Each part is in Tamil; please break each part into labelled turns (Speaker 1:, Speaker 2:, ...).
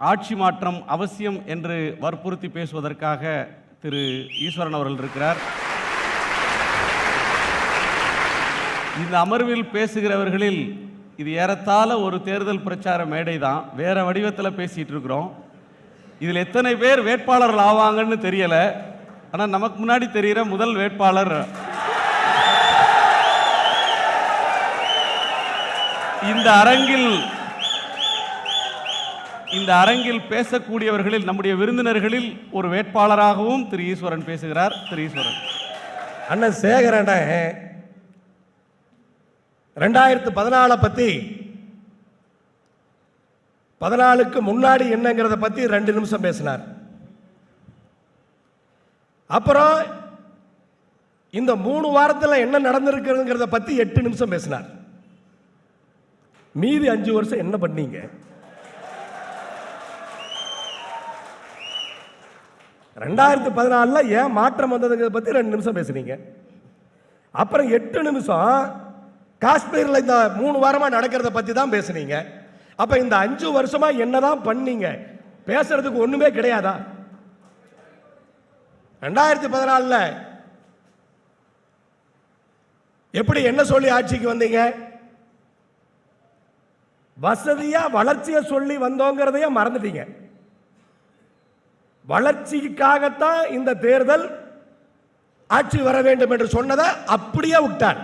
Speaker 1: ஆட்சி மாற்றம் அவசியம் என்று வற்புறுத்தி பேசுவதற்காக திரு ஈஸ்வரன் அவர்கள் இருக்கிறார். இந்த அமர்வில் பேசுகிறவர்களில் இது ஏறத்தாழ ஒரு தேர்தல் பிரச்சார மேடை தான் வேற வடிவத்தில் பேசிகிட்டு இருக்கிறோம். இதில் எத்தனை பேர் வேட்பாளர்கள் ஆவாங்கன்னு தெரியல. ஆனால் நமக்கு முன்னாடி தெரிகிற முதல் வேட்பாளர். இந்த அரங்கில் இந்த அரங்கில் பேசக்கூடியவர்களில் நம்முடைய விருந்தினர்களில் ஒரு வேட்பாளராகவும் திரு ஈஸ்வரன் பேசுகிறார். திரு ஈஸ்வரன்.
Speaker 2: அண்ணன் சேகரன் ரெண்டாயிரத்து பதினாலை பத்தி பதினாலுக்கு முன்னாடி என்னங்கிறத பத்தி ரெண்டு நிமிஷம் பேசினார். அப்புறம் இந்த மூணு வாரத்தில் என்ன நடந்திருக்குங்கிறத பத்தி எட்டு நிமிஷம் பேசினார். மீதி அஞ்சு வருஷம் என்ன பண்ணீங்க? ரெண்டாயிரத்து பதினாலில் ஏன் மாற்றம் வந்ததுங்கிறத பற்றி ரெண்டு நிமிஷம் பேசுனீங்க. அப்புறம் எட்டு நிமிஷம் காஷ்மீரில் இந்த மூணு வாரமாக நடக்கிறத பற்றி தான் பேசுனீங்க. அப்போ இந்த அஞ்சு வருஷமாக என்ன தான் பண்ணீங்க? பேசுறதுக்கு ஒன்றுமே கிடையாதா? ரெண்டாயிரத்தி பதினாலில் எப்படி என்ன சொல்லி ஆட்சிக்கு வந்தீங்க? வசதியாக வளர்ச்சியை சொல்லி வந்தோங்கிறதையே மறந்துட்டீங்க. வளர்ச்சிக்காகத்தான் இந்த தேர்தல் ஆட்சி வர வேண்டும் என்று சொன்னதை அப்படியே விட்டார்.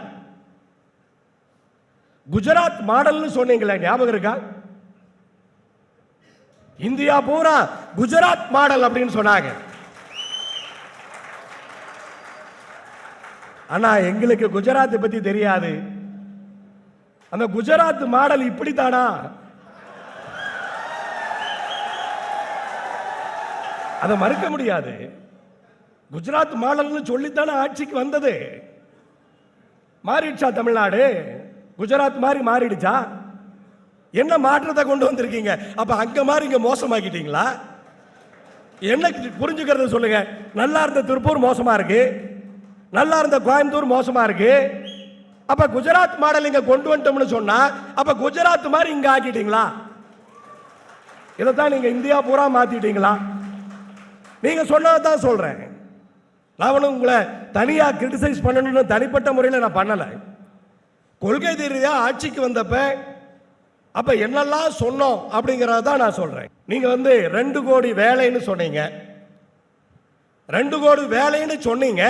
Speaker 2: குஜராத் மாடல்னு சொன்னீங்களே ஞாபகம் இருக்கா? இந்தியா பூரா குஜராத் மாடல் அப்படின்னு சொன்னாங்க. ஆனா எங்களுக்கு குஜராத்தை பத்தி தெரியாது. அந்த குஜராத் மாடல் இப்படித்தானா? அதை மறுக்க முடியாது. குஜராத் மாடல்னு சொல்லித்தானே ஆட்சிக்கு வந்தது. மாறிடுச்சா தமிழ்நாடு? குஜராத் மாதிரி மாறிடுச்சா? என்ன மாற்றத்தை கொண்டு வந்திருக்கீங்க? அப்ப அங்க மாதிரி இங்க மோசமாக்கிட்டீங்களா? என்ன புரிஞ்சுக்கிறத சொல்லுங்க. நல்லா இருந்த திருப்பூர் மோசமா இருக்கு. நல்லா இருந்த கோயம்புத்தூர் மோசமா இருக்கு. அப்ப குஜராத் மாடல் இங்க கொண்டு வந்துட்டோம்னு சொன்னா அப்ப குஜராத் மாதிரி இங்க ஆக்கிட்டீங்களா? இதைத்தான் நீங்க இந்தியா பூரா மாத்திட்டீங்களா? நீங்க சொன்னதை தான் சொல்றேன். நான் ஒன்றும் உங்களை தனியா கிரிட்டிசைஸ் பண்ணணும்னு தனிப்பட்ட முறையில் நான் பண்ணலை. கொள்கை ரீதியா ஆட்சிக்கு வந்தப்ப அப்ப என்னெல்லாம் சொன்னோம் அப்படிங்கறத தான் நான் சொல்றேன். நீங்க வந்து ரெண்டு கோடி வேலைன்னு சொன்னீங்க. ரெண்டு கோடி வேலைன்னு சொன்னீங்க.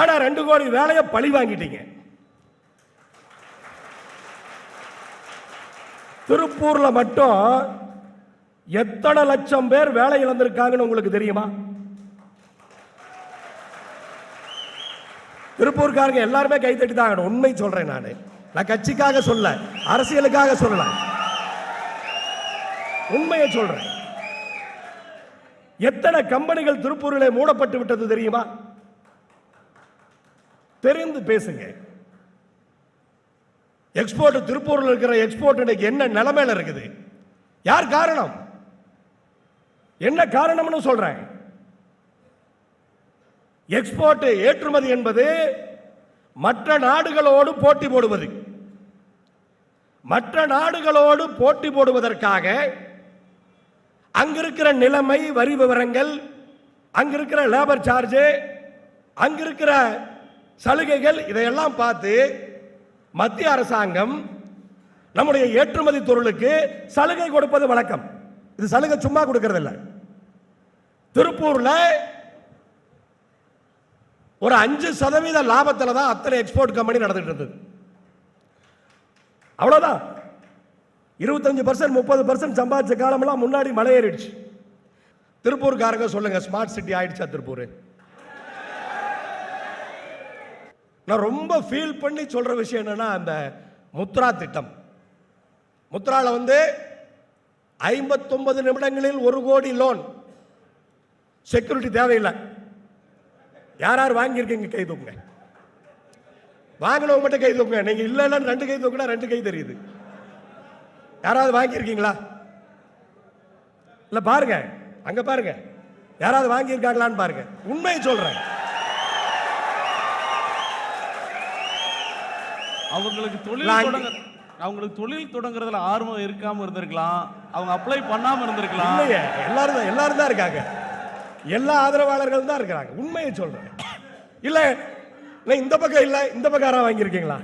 Speaker 2: ஆனா ரெண்டு கோடி வேலையை பழி வாங்கிட்டீங்க. திருப்பூர்ல மட்டும் எத்தனை லட்சம் பேர் வேலை இழந்திருக்காங்கன்னு உங்களுக்கு தெரியுமா? திருப்பூர்காரங்க எல்லாருமே கை தட்டி தான் உண்மை சொல்றேன் நான். நான் கட்சிக்காக சொல்ல அரசியலுக்காக சொல்லல உண்மையை சொல்றேன். எத்தனை கம்பெனிகள் திருப்பூரிலே மூடப்பட்டு விட்டது தெரியுமா? தெரிந்து பேசுங்க. எக்ஸ்போர்ட் திருப்பூரில் இருக்கிற எக்ஸ்போர்ட் இன்னைக்கு என்ன நிலைமையில இருக்குது? யார் காரணம்? என்ன காரணம்னு சொல்றேன். எக்ஸ்போர்ட் ஏற்றுமதி என்பது மற்ற நாடுகளோடு போட்டி போடுவது. மற்ற நாடுகளோடு போட்டி போடுவதற்காக அங்கிருக்கிற நிலைமை வரி விவரங்கள் அங்கிருக்கிற லேபர் சார்ஜு அங்கிருக்கிற சலுகைகள் இதையெல்லாம் பார்த்து மத்திய அரசாங்கம் நம்முடைய ஏற்றுமதி பொருளுக்கு சலுகை கொடுப்பது வழக்கம். இது சலுகை சும்மா கொடுக்கறதில்ல. திருப்பூர்ல ஒரு அஞ்சு சதவீத லாபத்தில் தான் அத்தனை எக்ஸ்போர்ட் கம்பெனி நடந்துட்டு இருந்தது. அவ்வளோதான் இருபத்தஞ்சு பர்சன்ட் முப்பது பர்சன்ட் சம்பாதிச்ச காலமெல்லாம் முன்னாடி மலை ஏறிடுச்சு. திருப்பூர்காரங்க சொல்லுங்க ஸ்மார்ட் சிட்டி ஆயிடுச்சா திருப்பூர்? நான் ரொம்ப ஃபீல் பண்ணி சொல்ற விஷயம் என்னன்னா அந்த முத்ரா திட்டம். முத்ரால வந்து ஐம்பத்தொன்பது நிமிடங்களில் ஒரு கோடி லோன் செக்யூரிட்டி தேவையில்லை. யார் யார் வாங்கியிருக்கீங்க கை தூக்குங்க? வாங்கினவங்க மட்டும் கை தூக்குங்க. நீங்க இல்லைன்னா ரெண்டு கை தூக்குனா ரெண்டு கை தெரியுது. யாராவது வாங்கியிருக்கீங்களா? இல்ல பாருங்க. அங்க பாருங்க. யாராவது வாங்கியிருக்காங்களான்னு பாருங்க. உண்மையை சொல்றேன்.
Speaker 1: அவங்களுக்கு தொழில் தொடங்க அவங்களுக்கு தொழில் தொடங்குறதுல ஆர்வம் இருக்காம இருந்திருக்கலாம். அவங்க அப்ளை பண்ணாம இருந்திருக்கலாம்.
Speaker 2: எல்லாரும் தான் எல்லாரும் தான் இருக்காங்க. எல்லா ஆதரவாளர்கள் தான் இருக்கிறாங்க. உண்மையை சொல்றேன். இல்ல இல்ல இந்த பக்கம் இல்ல இந்த பக்கம் யாராவது வாங்கியிருக்கீங்களா?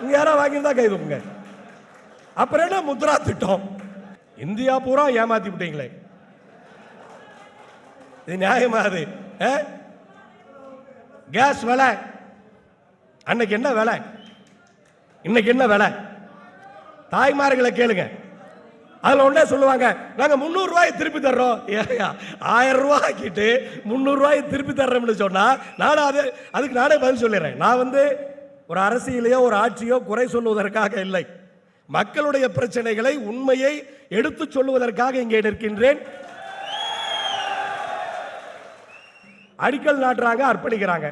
Speaker 2: இங்க யாராவது வாங்கியிருந்தா கை தூக்குங்க அப்புறம் என்ன முத்ரா திட்டம்? இந்தியா பூரா ஏமாத்தி விட்டீங்களே. இது நியாயமா அது? ஆ? கேஸ் விலை. அன்னைக்கு என்ன விலை? இன்னைக்கு என்ன விலை? தாய்மார்களை கேளுங்க. அதில் ஒன்றே சொல்லுவாங்க நாங்கள் முந்நூறுரூவாயை திருப்பி தர்றோம். ஏயா ஆயிரம் ரூபாய் ஆக்கிட்டு முந்நூறுரூவாயை திருப்பி தர்றோம்னு சொன்னால் நானும் அது அதுக்கு நானே பதில் சொல்லிடுறேன். நான் வந்து ஒரு அரசியலையோ ஒரு ஆட்சியோ குறை சொல்லுவதற்காக இல்லை. மக்களுடைய பிரச்சனைகளை உண்மையை எடுத்துச் சொல்லுவதற்காக இங்கே நிற்கின்றேன். அடிக்கல் நாட்டுறாங்க அர்ப்பணிக்கிறாங்க.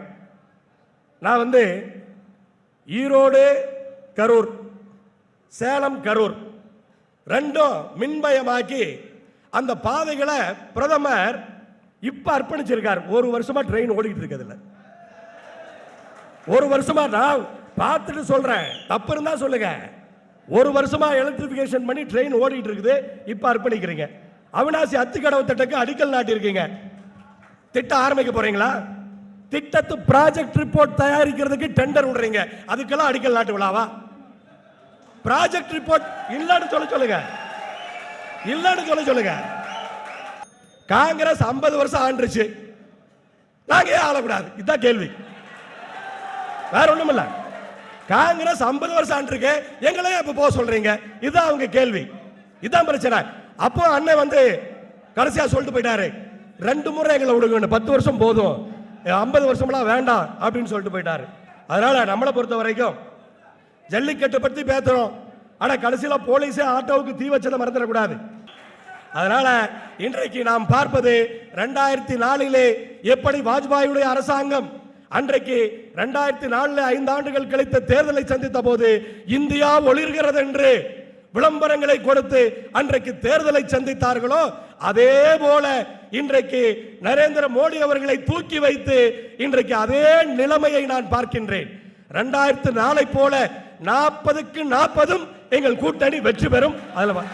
Speaker 2: நான் வந்து ஈரோடு கரூர் சேலம் கரூர் ரெண்டும் மின்மயமாக்கி அந்த பாதைகளை பிரதமர் இப்ப அர்ப்பணிச்சிருக்கார். ஒரு வருஷமா ட்ரெயின் ஓடிக்கிட்டு இருக்கிறதுல ஒரு வருஷமா நான் பார்த்துட்டு சொல்றேன். தப்பு இருந்தா சொல்லுங்க. ஒரு வருஷமா எலக்ட்ரிபிகேஷன் பண்ணி ட்ரெயின் ஓடிட்டு இருக்குது. இப்ப அர்ப்பணிக்கிறீங்க. அவினாசி அத்துக்கடவு திட்டக்கு அடிக்கல் நாட்டியிருக்கீங்க. திட்டம் ஆரம்பிக்க போறீங்களா? திட்டத்து ப்ராஜெக்ட் ரிப்போர்ட் தயாரிக்கிறதுக்கு டெண்டர் விடுறீங்க. அதுக்கெல்லாம் அடிக்கல் நாட்டு விழாவா? ப்ராஜெக்ட் ரிப்போர்ட் இல்லைன்னு சொல்ல சொல்லுங்க. இல்லைன்னு சொல்ல சொல்லுங்க. காங்கிரஸ் 50 வருஷம் ஆண்டுச்சு நாங்க ஏன் ஆளக்கூடாது? இதுதான் கேள்வி. வேற ஒண்ணும் இல்ல. காங்கிரஸ் 50 வருஷம் ஆண்டிருக்கு. எங்களையும் இப்ப போக சொல்றீங்க? இதுதான் அவங்க கேள்வி. இதுதான் பிரச்சனை. அப்போ அண்ணன் வந்து கடைசியா சொல்லிட்டு போயிட்டாரு. ரெண்டு முறை எங்களை விடுங்க பத்து வருஷம் போதும். ஐம்பது வருஷம்லாம் வேண்டாம் அப்படின்னு சொல்லிட்டு போயிட்டாரு. அதனால நம்மளை பொறுத்த வரைக்கும் ஜல்லிக்கட்டு பற்றி பேசுகிறோம் ஆனால் கடைசியில போலீஸே ஆட்டோவுக்கு தீ வச்சதை மறந்துடக்கூடாது. அதனால இன்றைக்கு நாம் பார்ப்பது ரெண்டாயிரத்தி நாலிலே எப்படி வாஜ்பாயுடைய அரசாங்கம் அன்றைக்கு ரெண்டாயிரத்தி நாலில் ஐந்து ஆண்டுகள் கழித்த தேர்தலை சந்தித்த போது இந்தியா ஒளிர்கிறது என்று விளம்பரங்களை கொடுத்து அன்றைக்கு தேர்தலை சந்தித்தார்களோ அதே போல இன்றைக்கு நரேந்திர மோடி அவர்களை தூக்கி வைத்து இன்றைக்கு அதே நிலைமையை நான் பார்க்கின்றேன். ரெண்டாயிரத்து நாளை போல நாற்பதுக்கு நாற்பதும் எங்கள் கூட்டணி வெற்றி பெறும். அதுல வா-